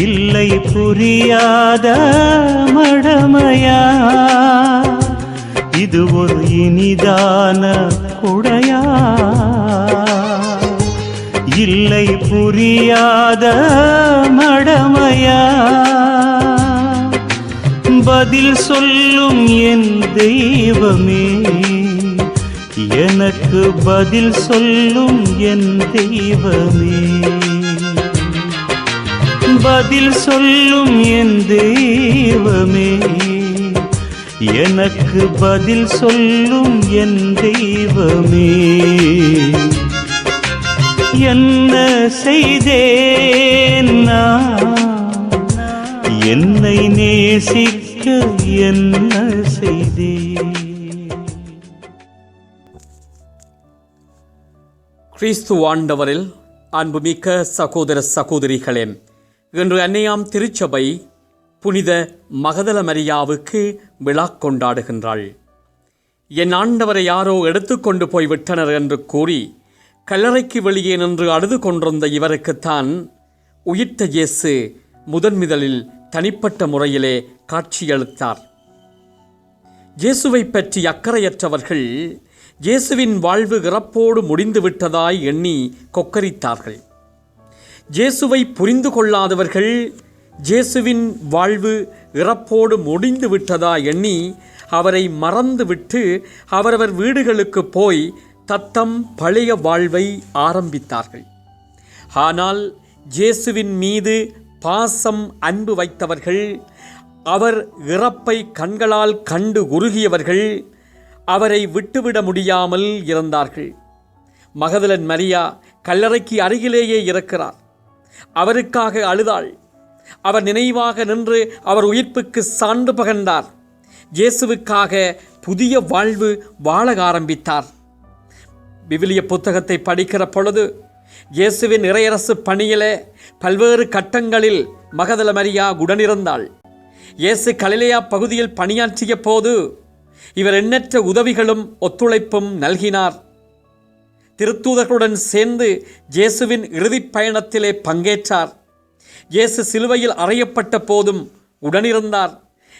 இல்லை புரியாத மடமையா? இது ஒரு இனிதான குடையா? இல்லை புரியாத மடமையா? பதில் சொல்லும் என் தெய்வமே எனக்கு பதில் சொல்லும் என் தெய்வமே. பதில் சொல்லும் என் தெய்வமே. எனக்கு பதில் சொல்லும் என் தெய்வமே. என்ன செய்தேன் என்னை நேசிக்க என்ன செய்தேன்? கிறிஸ்து ஆண்டவரில் அன்புமிக்க சகோதர சகோதரிகளே இன்று அன்னையாம் திருச்சபை புனித மகதல மரியாவுக்கு விழா கொண்டாடுகின்றாள். என் ஆண்டவரை யாரோ எடுத்துக்கொண்டு போய் விட்டனர் என்று கூறி கல்லறைக்கு வெளியே நின்று அழுது கொண்டிருந்த இவருக்குத்தான் உயிர்த்த இயேசு முதன்முதலில் தனிப்பட்ட முறையிலே காட்சியளித்தார். இயேசுவை பற்றி அக்கறையற்றவர்கள் இயேசுவின் வாழ்வு இறப்போடு முடிந்து விட்டதாய் எண்ணி கொக்கரித்தார்கள். இயேசுவை புரிந்து கொள்ளாதவர்கள் இயேசுவின் வாழ்வு இறப்போடு முடிந்து விட்டதா எண்ணி அவரை மறந்துவிட்டு அவரவர் வீடுகளுக்கு போய் தத்தம் பழைய வாழ்வை ஆரம்பித்தார்கள். ஆனால் இயேசுவின் மீது பாசம் அன்பு வைத்தவர்கள் அவர் இறப்பை கண்களால் கண்டு உருகியவர்கள் அவரை விட்டுவிட முடியாமல் இருந்தார்கள். மகதலன் மரியா கல்லறைக்கு அருகிலேயே இருக்கிறார். அவருக்காக அழுதாள். அவர் நினைவாக நின்று அவர் உயிர்ப்புக்கு சான்று பகர்ந்தார். இயேசுவுக்காக புதிய வாழ்வு வாழ ஆரம்பித்தார். விவிலிய புத்தகத்தை படிக்கிற பொழுது இயேசுவின் இறையரசு பணியிலே பல்வேறு கட்டங்களில் மகதல மரியா உடனிருந்தாள். இயேசு கலிலேயா பகுதியில் பணியாற்றிய போது இவர் எண்ணற்ற உதவிகளும் ஒத்துழைப்பும் நல்கினார். திருத்தூதர்களுடன் சேர்ந்து இயேசுவின் இறுதிப் பயணத்திலே பங்கேற்றார். இயேசு சிலுவையில் அறையப்பட்ட போதும் உடனிருந்தார்.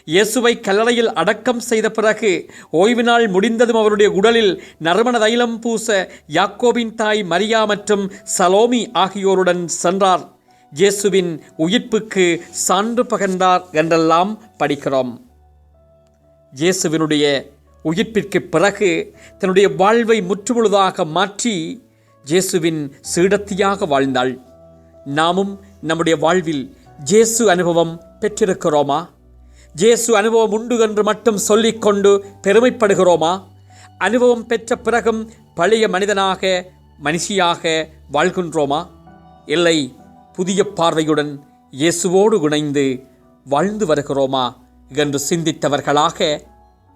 இயேசுவை கல்லறையில் அடக்கம் செய்த பிறகு ஓய்வு நாள் முடிந்ததும் அவருடைய உடலில் நறுமண தைலம் பூச யாக்கோபின் தாய் மரியா மற்றும் சலோமி ஆகியோருடன் சென்றார். இயேசுவின் உயிர்ப்புக்கு சான்று பகர்ந்தார் என்றெல்லாம் படிக்கிறோம். இயேசுவினுடைய உயிர்ப்பிற்கு பிறகு தன்னுடைய வாழ்வை முற்றுமுழுதாக மாற்றி இயேசுவின் சீடத்தியாக வாழ்ந்தாள். நாமும் நம்முடைய வாழ்வில் ஜேசு அனுபவம் பெற்றிருக்கிறோமா? ஜேசு அனுபவம் உண்டு என்று மட்டும் சொல்லிக்கொண்டு பெருமைப்படுகிறோமா? அனுபவம் பெற்ற பிறகும் பழைய மனிதனாக மனுஷியாக வாழ்கின்றோமா? இல்லை புதிய பார்வையுடன் இயேசுவோடு இணைந்து வாழ்ந்து வருகிறோமா? என்று சிந்தித்தவர்களாக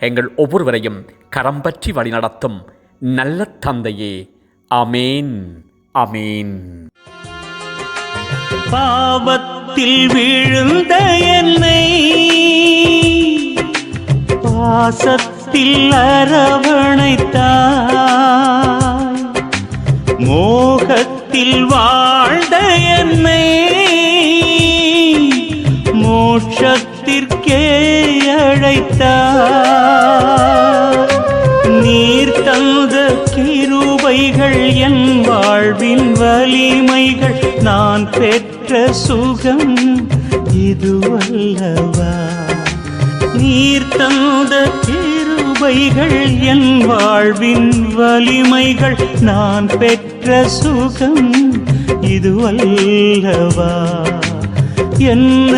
எங்கள் ஒவ்வொருவரையும் கரம் பற்றி வழிநடத்தும் நல்ல தந்தையே. அமேன் அமேன் பாவத்தில் விழுந்த என்னை பாசத்தில் அரவணைத்தாய். மோகத்தில் வாழ்ந்த என்னை மோட்சத்திற்கே அழைத்தாய் நீர் தந்த கிருபைகள் என் வாழ்வின் வலிமைகள். நான் பெற்ற சுகம் இதுவல்லவா? நீர் தந்த கிருபைகள் என் வாழ்வின் வலிமைகள். நான் பெற்ற சுகம் இதுவல்லவா? என்ன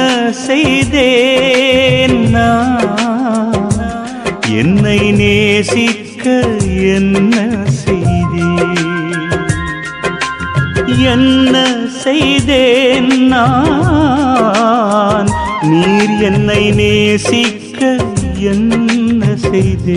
செய்தேன் நான்? என்னை நேசிக்க என்ன செய்தேன்? என்ன செய்தேன் நான்? நீர் என்னை நேசிக்க என்ன செய்தேன்?